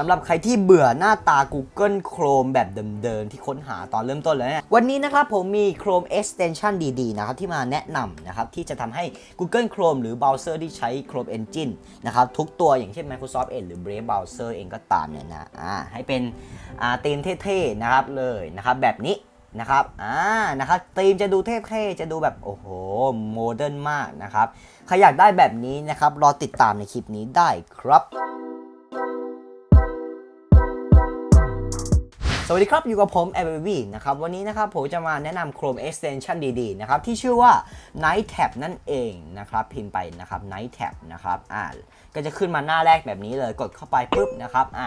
สำหรับใครที่เบื่อหน้าตา Google Chrome แบบเดิมๆ ที่ค้นหาตอนเริ่มต้นเลยเนี่ยวันนี้นะครับผมมี Chrome Extension ดีๆ นะครับ ที่มาแนะนำนะครับ ที่จะทำให้ Google Chrome หรือเบราว์เซอร์ที่ใช้ Chrome Engine นะครับ ทุกตัวอย่างเช่น Microsoft Edge หรือ Brave Browser เองก็ตามเนี่ยนะให้เป็นอ่าธีมเท่ๆ นะครับเลยนะครับแบบนี้นะครับ อ่า นะครับธีมจะดูเท่ๆ จะดูแบบ โอ้โห โมเดิร์นมากนะครับ ใครอยากได้แบบนี้นะครับ รอติดตามในคลิปนี้ได้ครับ สวัสดีครับ อยู่กับผมแอ b นะครับ วันนี้นะครับผมจะมาแนะนำ Chrome Extension ดีๆ นะครับ ที่ชื่อว่า Night Tab นั่นเองนะครับ พิมพ์ไปนะครับ Night Tab นะครับอ่าก็จะขึ้นมาหน้าแรกแบบนี้เลยกดเข้าไปปุ๊บนะครับอ่า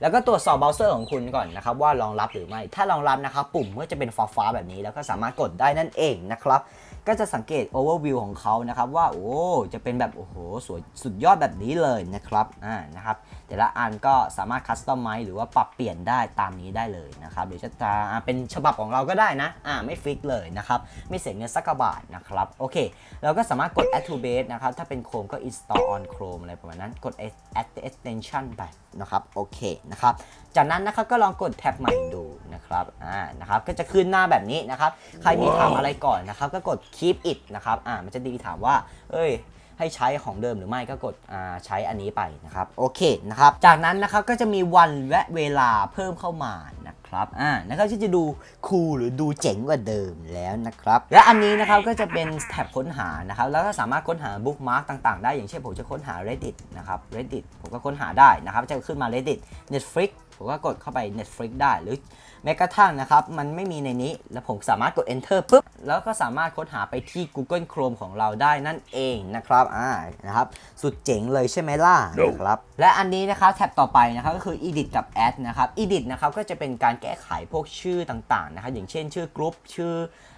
แล้วก็ตรวจสอบเบราว์เซอร์ของคุณก่อนนะครับ ว่ารองรับหรือไม่ ถ้ารองรับนะครับ ปุ่มก็จะเป็นฟ้าๆแบบนี้แล้วก็สามารถกดได้นั่นเองนะครับ ก็จะสังเกต overview ของเขานะครับว่าโอ้จะเป็นแบบโอ้โหสวยสุดยอดแบบนี้เลยนะครับอ่านะครับแต่ละอันก็สามารถคัสตอมไมซ์หรือว่าปรับเปลี่ยนได้ตามนี้ได้เลยนะครับหรือจะจะอ่าเป็นฉบับของเราก็ได้นะอ่าไม่ฟิกเลยนะครับไม่เสียเงินสักกระบาทนะครับโอเค เราก็สามารถกด add to base นะครับถ้าเป็น Chrome ก็ install on Chrome อะไรประมาณนั้นกด add extension ไปนะครับโอเคนะครับจากนั้นนะครับก็ลองกดแท็บใหม่ดูนะครับอ่านะครับก็จะขึ้นหน้าแบบนี้นะครับใครมีถามอะไรก่อนนะครับก็กด keep it นะครับอ่ามันจะดีถามว่า เอ้ยให้ใช้ของเดิมหรือไม่ก็กดอ่าใช้อันนี้ไปนะครับโอเคนะครับจากนั้นนะครับก็จะมีวันและเวลาเพิ่มเข้ามานะครับอ่านะครับที่จะดูคูลหรือดูเจ๋งกว่าเดิมแล้วนะครับและอันนี้นะครับก็จะเป็นแท็บค้นหานะครับแล้วก็สามารถค้นหาบุ๊กมาร์กต่างๆ ได้อย่างเช่นผมจะค้นหา reddit นะครับ reddit ผมก็ค้นหาได้นะครับจะขึ้นมา reddit netflix ผมก็กดเข้าไป Netflix ได้หรือแม้กระทั่งนะครับ มันไม่มีในนี้ แล้วผมสามารถกด Enter ปุ๊บ แล้วก็สามารถค้นหาไปที่ Google Chrome ของเราได้นั่นเองนะครับอ่านะครับ สุดเจ๋งเลยใช่ไหมล่ะนะครับ และอันนี้นะครับแท็บต่อไปนะครับก็คือ Edit กับ Add นะครับ Edit นะครับก็จะเป็นการแก้ไขพวกชื่อต่างๆนะครับอย่างเช่นชื่อกรุ๊ปชื่ออ่า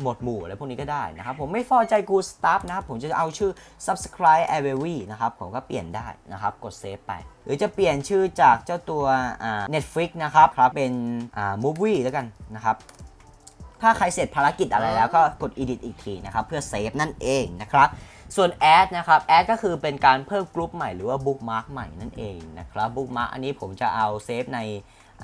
หมวดหมู่อะไรพวกนี้ก็ได้นะครับ ผมไม่พอใจ Good Stuff นะครับ ผมจะเอาชื่อ Subscribe a v e r y นะครับ ผมก็เปลี่ยนได้นะครับ กดเซฟไป หรือจะเปลี่ยนชื่อจากเจ้าตัวอ่า Netflix นะครับครับเป็นอ่า Movie แล้วกันนะครับถ้าใครเสร็จภารกิจอะไรแล้วก็กด edit อีกทีนะครับ เพื่อเซฟนั่นเองนะครับ ส่วน add นะครับ add ก็คือเป็นการเพิ่มกลุ่มใหม่หรือว่า bookmark ใหม่นั่นเองนะครับ bookmark อันนี้ผมจะเอาเซฟใน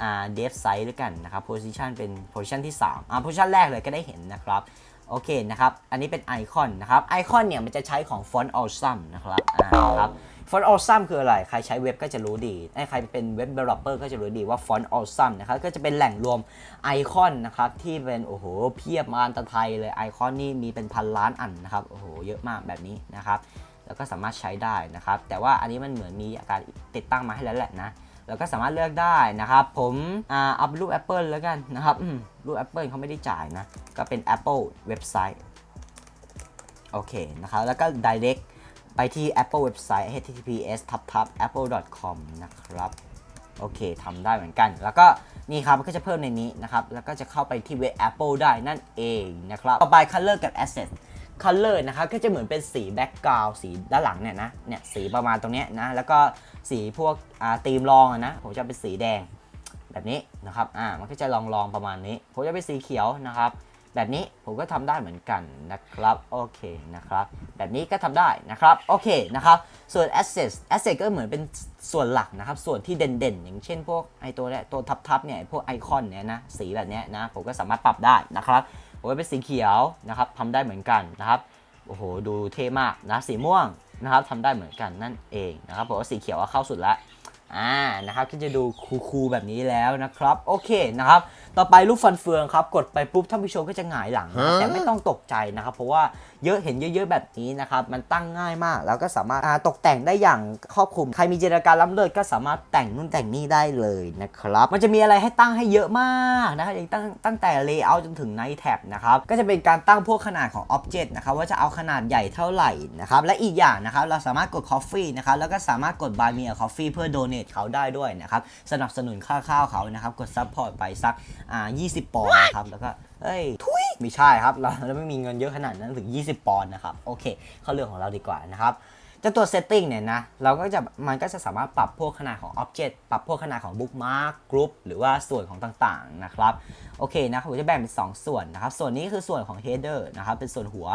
อ่า dev site ด้วยกันนะครับ position เป็น position ที่3อ่า position แรกเลยก็ได้เห็นนะครับโอเคนะครับ อันนี้เป็นไอคอนนะครับไอคอนเนี่ยมันจะใช้ของ font awesome นะครับอ่าครับ font awesome คืออะไร ใครใช้เว็บก็จะรู้ดีใครเป็นเว็บ developer ก็จะรู้ดีว่า font awesome นะครับก็จะเป็นแหล่งรวมไอคอนนะครับที่เป็นโอ้โหเพียบมาตะไทยเลยไอคอนนี่มีเป็นพันล้านอันนะครับโอ้โหเยอะมากแบบนี้นะครับแล้วก็สามารถใช้ได้นะครับแต่ว่าอันนี้มันเหมือนมีการติดตั้งมาให้แล้วแหละนะ แล้วก็สามารถเลือกได้นะครับ ผมอ่าเอาเป็นรูป Apple แล้วกันนะครับรูป Apple เขาไม่ได้จ่ายนะ ก็เป็น Apple เว็บไซต์โอเคนะครับแล้วก็ direct ไปที่ Apple เว็บไซต์ https apple.com นะครับโอเคทำได้เหมือนกัน แล้วก็นี่ครับก็จะเพิ่มในนี้นะครับ แล้วก็จะเข้าไปที่เว็บ Apple ได้นั่นเองนะครับ ต่อไป Color กับ Asset Color นะครับก็จะเหมือนเป็นสี Background สีด้านหลังเนี่ยนะเนี่ยสีประมาณตรงนี้นะแล้วก็สีพวกอ่าธีมรองนะผมจะเป็นสีแดงแบบนี้นะครับอ่ามันก็จะลองลองประมาณนี้ ผมจะเป็นสีเขียวนะครับ แบบนี้ผมก็ทำได้เหมือนกันนะครับโอเคนะครับแบบนี้ก็ทำได้นะครับโอเคนะครับส่วน asset asset ก็เหมือนเป็นส่วนหลักนะครับ ส่วนที่เด่นๆ อย่างเช่นพวกไอตัวเนี้ยตัวทับๆเนี่ยพวกไอคอนเนี่ยนะสีแบบเนี้ยนะผมก็สามารถปรับได้นะครับ ผมก็เป็นสีเขียวนะครับทำได้เหมือนกันนะครับโอ้โหดูเท่มากนะสีม่วงนะครับทำได้เหมือนกันนั่นเองนะครับผมว่าสีเขียวว่าเข้าสุดละ อ่านะครับที่จะดูคูลๆแบบนี้แล้วนะครับ โอเคนะครับ ต่อไปรูปฟันเฟืองครับ กดไปปุ๊บท่านผู้ชมก็จะหงายหลังนะครับแต่ไม่ต้องตกใจนะครับ เพราะว่าเยอะเห็นเยอะ ๆ แบบนี้นะครับ มันตั้งง่ายมาก แล้วก็สามารถอ่าตกแต่งได้อย่างครอบคลุม ใครมีจินตนาการล้ำเลิศก็สามารถแต่งนู่นแต่งนี่ได้เลยนะครับ มันจะมีอะไรให้ตั้งให้เยอะมากนะครับอย่างตั้งตั้งแต่ layout จนถึง night tab นะครับ ก็จะเป็นการตั้งพวกขนาดของ object นะครับว่าจะเอาขนาดใหญ่เท่าไหร่นะครับ และอีกอย่างนะครับเราสามารถกด coffee นะครับแล้วก็สามารถกด buy me a coffee เพื่อ donate เขาได้ด้วยนะครับสนับสนุนค่าข้าวเขานะครับกด support ไปสักอ่า20 ปอนด์นะครับแล้วก็เอ้ยทุยไม่ใช่ครับเราเราไม่มีเงินเยอะขนาดนั้นถึง 20 ปอนด์นะครับโอเค เข้าเรื่องของเราดีกว่านะครับเจ้าตัว setting เนี่ยนะ เราก็จะมันก็จะสามารถปรับพวกขนาดของ object ปรับพวกขนาดของ bookmark group หรือว่าส่วนของต่างๆนะครับ โอเคนะผมจะแบ่งเป็น 2 ส่วนนะครับ ส่วนนี้คือส่วนของ header นะครับ เป็นส่วนหัว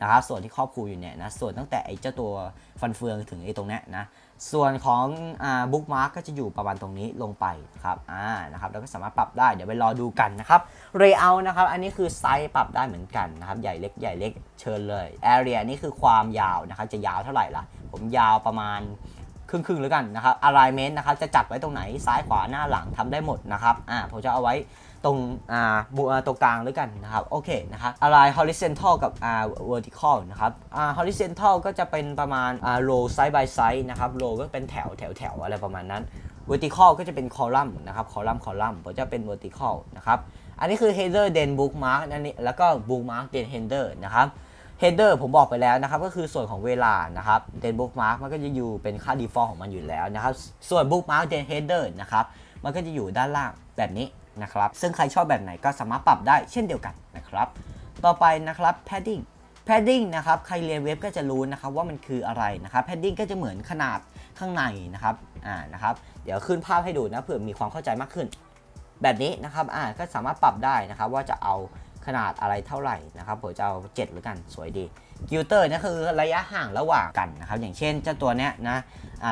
นะครับ ส่วนที่ครอบคลุมอยู่เนี่ยนะ ส่วนตั้งแต่ไอ้เจ้าตัวฟันเฟืองถึงไอ้ตรงเนี้ยนะ ส่วนของอ่าบุ๊กมาร์กก็จะอยู่ประมาณตรงนี้ลงไปครับอ่านะครับเราก็สามารถปรับได้เดี๋ยวไปรอดูกันนะครับเรเยอานะครับอันนี้คือไซส์ปรับได้เหมือนกันนะครับใหญ่เล็กใหญ่เล็กเชิญเลยแอเรียนี่คือความยาวนะครับจะยาวเท่าไหร่ล่ะ ผมยาวประมาณ รึ่งครึ่งแล้วกันนะครับ alignment นะครับจะจัดไว้ตรงไหนซ้ายขวาหน้าหลังทำได้หมดนะครับอ่าผมจะเอาไว้ตรงอ่าบุอ่าตรงกลางแล้วกันนะครับโอเคนะครับ align horizontal กับอ่า vertical นะครับอ่า horizontal ก็จะเป็นประมาณอ่า row side by side นะครับ row ก็เป็นแถวแถวแถวอะไรประมาณนั้น vertical ก็จะเป็น column นะครับ column column ผมจะเป็น vertical นะครับอันนี้คือ header then bookmark อันนี้แล้วก็ bookmark then header นะครับ header ผมบอกไปแล้วนะครับ ก็คือส่วนของเวลานะครับ then bookmark มันก็จะอยู่เป็นค่า default ของมันอยู่แล้วนะครับ ส่วน bookmark then header นะครับ มันก็จะอยู่ด้านล่างแบบนี้นะครับ ซึ่งใครชอบแบบไหนก็สามารถปรับได้เช่นเดียวกันนะครับ ต่อไปนะครับ padding padding นะครับ ใครเรียนเว็บก็จะรู้นะครับว่ามันคืออะไรนะครับ padding ก็จะเหมือนขนาดข้างในนะครับ อ่า นะครับ เดี๋ยวขึ้นภาพให้ดูนะเผื่อมีความเข้าใจมากขึ้น แบบนี้นะครับ อ่า ก็สามารถปรับได้นะครับว่าจะเอา ขนาดอะไรเท่าไหร่นะครับผมจะเอา7หรือกันสวยดีกิลเตอร์นี่คือระยะห่างระหว่างกันนะครับอย่างเช่นเจ้าตัวเนี้ยนะ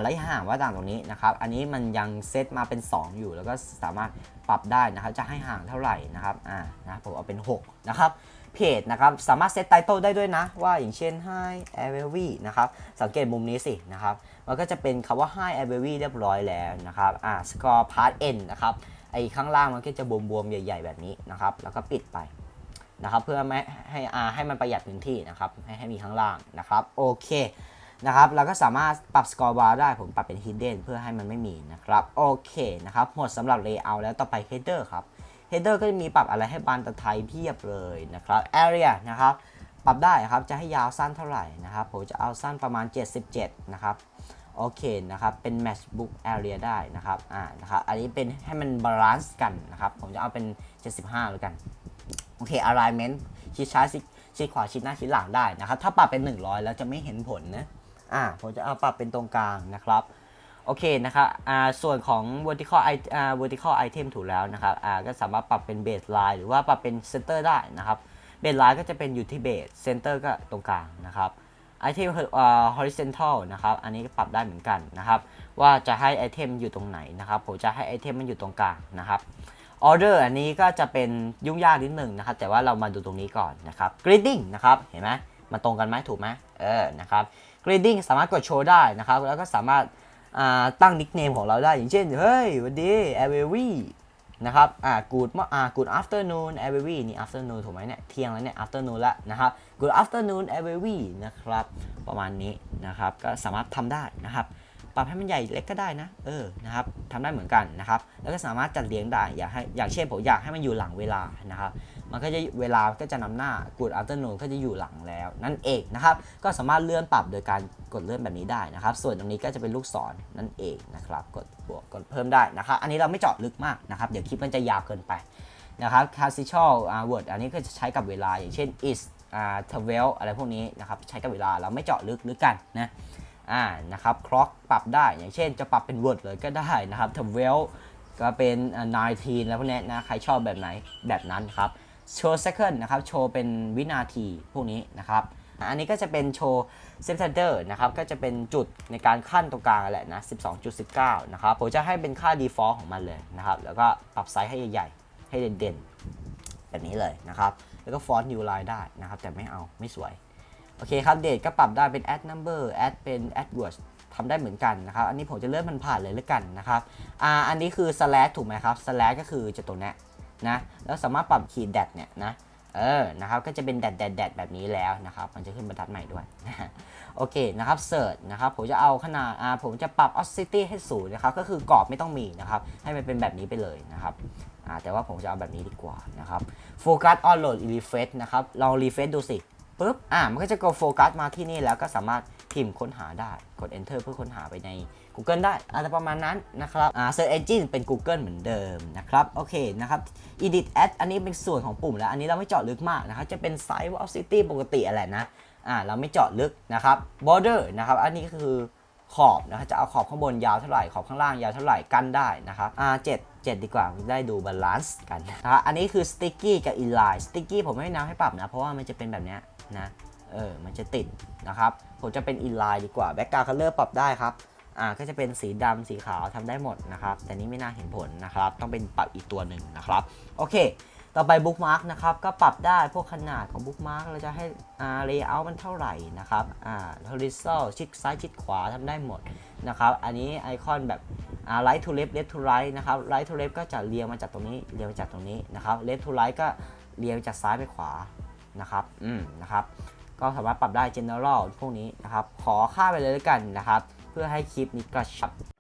ระยะห่างว่าต่างตรงนี้นะครับอันนี้มันยังเซตมาเป็น 2 อยู่แล้วก็สามารถปรับได้นะครับจะให้ห่างเท่าไหร่นะครับอ่านะผมเอาเป็น 6 นะครับเพจนะครับสามารถเซตไตเติลได้ด้วยนะ ว่าอย่างเช่น Hi a i r w y นะครับสังเกตมุมนี้สินะครับมันก็จะเป็นคำว่า Hi a i r w y เรียบร้อยแล้วนะครับอ่า score part n นะครับไอ้ข้างล่างมันก็จะบวมๆใหญ่ ๆ แบบนี้นะครับแล้วก็ปิดไป นะครับเพื่อไม่ให้อาให้มันประหยัดพื้นที่นะครับให้ให้มีข้างล่างนะครับโอเคนะครับเราก็สามารถปรับ score bar ได้ผมปรับเป็น hidden เพื่อให้มันไม่มีนะครับโอเคนะครับหมดสำหรับ layout แล้วต่อไป header ครับ header ก็จะมีปรับอะไรให้บานตะไทยเพียบเลยนะครับ area นะครับปรับได้ครับจะให้ยาวสั้นเท่าไหร่นะครับผมจะเอาสั้นประมาณ 77 นะครับโอเคนะครับเป็น matchbook area ได้นะครับอ่านะครับอันนี้เป็นให้มันบาลานซ์กันนะครับผมจะเอาเป็น 75 แล้วกัน อเค alignment ชิดซ้ายชิดชิดขวาชิดหน้าชิดหลังได้นะครับ ถ้าปรับเป็น 100 แล้วจะไม่เห็นผลนะอ่าผมจะเอาปรับเป็นตรงกลางนะครับโอเคนะครับอ่าส่วนของ vertical i- อ่า vertical item ถูกแล้วนะครับอ่าก็สามารถปรับเป็น baseline หรือว่าปรับเป็น center ได้นะครับ baseline ก็จะเป็นอยู่ที่ base center ก็ตรงกลางนะครับ item อ่า horizontal นะครับอันนี้ก็ปรับได้เหมือนกันนะครับ ว่าจะให้ item อยู่ตรงไหนนะครับผมจะให้ item มันอยู่ตรงกลางนะครับ order อันนี้ก็จะเป็นยุ่งยากนิดหนึ่งนะครับ แต่ว่าเรามาดูตรงนี้ก่อนนะครับ grading นะครับ เห็นไหมมันตรงกันไหมถูกไหมเออ นะครับ grading สามารถกดโชว์ได้นะครับ แล้วก็สามารถาตั้งนิกเนมของเราได้ อย่างเช่น เฮ้ยสวันดี a v e r y นะครับ อ่า good อ่า good afternoon a v e r y นี่ afternoon ถูกไหมเนี่ย เที่ยงแล้วเนี่ย afternoon ล้วนะครับ good afternoon a v e r y นะครับ ประมาณนี้นะครับ ก็สามารถทำได้นะครับ ปรับให้มันใหญ่เล็กก็ได้นะ เออ นะครับทำได้เหมือนกันนะครับ แล้วก็สามารถจัดเรียงได้ อยากให้อย่างเช่นผมอยากให้มันอยู่หลังเวลานะครับ มันก็จะเวลาก็จะนำหน้า good afternoon ก็จะอยู่หลังแล้ว นั่นเองนะครับ ก็สามารถเลื่อนปรับโดยการกดเลื่อนแบบนี้ได้นะครับ ส่วนตรงนี้ก็จะเป็นลูกศรนั่นเองนะครับ กดบวกกดเพิ่มได้นะครับ อันนี้เราไม่เจาะลึกมากนะครับ เดี๋ยวคลิปมันจะยาวเกินไปนะครับ classical uh, word อันนี้ก็จะใช้กับเวลาอย่างเช่น is uh, twelve อะไรพวกนี้นะครับ ใช้กับเวลาเราไม่เจาะลึกลึกกันนะ อ่านะครับ clock ปรับได้อย่างเช่นจะปรับเป็น word เลยก็ได้นะครับ twelve ก็เป็น19แล้วพวกนี้นะใครชอบแบบไหนแบบนั้นครับโชว์ second นะครับโชว์เป็นวินาทีพวกนี้นะครับอันนี้ก็จะเป็นโชว์ center นะครับ ก็จะเป็นจุดในการขั้นตรงกลางแหละนะ 12.19 นะครับ ผมจะให้เป็นค่า default ของมันเลยนะครับ แล้วก็ปรับไซส์ให้ใหญ่ๆ ให้เด่นๆ แบบนี้เลยนะครับ แล้วก็ฟอนต์ new line ได้นะครับ แต่ไม่เอาไม่สวย อเคครับเดทก็ปรับได้เป็น add number add เป็น add words ทำได้เหมือนกันนะครับ อันนี้ผมจะเลื่อนมันผ่านเลยแล้วกันนะครับ อ่า อันนี้คือ slash ถูกไหมครับ slash ก็คือจะตรงเนี้นะ แล้วสามารถปรับขีดแดดเนี่ยนะ เออ นะครับ ก็จะเป็นแดดแดดแดดแบบนี้แล้วนะครับ มันจะขึ้นบรรทัดใหม่ด้วย โอเคนะครับ search นะครับ ผมจะเอาขนาด อ่า ผมจะปรับ opacity ให้สูงนะครับ ก็คือกรอบไม่ต้องมีนะครับ ให้มันเป็นแบบนี้ไปเลยนะครับอ่าแต่ว่าผมจะเอาแบบนี้ดีกว่านะครับ focus on load refresh นะครับ ลอง refresh ดูสิ ปุ๊บอ่ามันก็จะกดโฟกัสมาที่นี่แล้วก็สามารถพิมพ์ค้นหาได้กด enter เพื่อค้นหาไปใน Google ได้อาจจะประมาณนั้นนะครับอ่า search engine เป็น Google เหมือนเดิมนะครับโอเคนะครับ edit ad อันนี้เป็นส่วนของปุ่มแล้ว อันนี้เราไม่เจาะลึกมากนะครับจะเป็น size velocity ปกติอะไรนะอ่าเราไม่เจาะลึกนะครับ border นะครับอันนี้คือขอบนะครับจะเอาขอบข้างบนยาวเท่าไหร่ขอบข้างล่างยาวเท่าไหร่กันได้นะครับอ่า7 7 ดีกว่าได้ดูบาลานซ์กันนะอันนี้คือ sticky กับ inline sticky ผมไม่แนะนำให้ปรับนะ เพราะว่ามันจะเป็นแบบนี้นะเออมันจะติดนะครับ ผมจะเป็น inline ดีกว่า background color ปรับได้ครับอ่าก็จะเป็นสีดำสีขาวทำได้หมดนะครับ แต่นี้ไม่น่าเห็นผลนะครับ ต้องเป็นปรับอีกตัวหนึ่งนะครับ โอเค ต่อไปบุ๊กมาร์กนะครับก็ปรับได้พวกขนาดของบุ๊กมาร์กเราจะให้อ่า layout มันเท่าไหร่นะครับอ่า horizontal ชิดซ้ายชิดขวาทำได้หมดนะครับ อันนี้ไอคอนแบบ อ่า right to left left to right นะครับ right to left ก็จะเรียงมาจากตรงนี้เรียงมาจากตรงนี้นะครับ left to right ก็เรียงจากซ้ายไปขวานะครับอืมนะครับก็สามารถปรับได้ general พวกนี้นะครับขอค่าไปเลยแล้วกันนะครับ เพื่อให้คลิปนี้กระชับ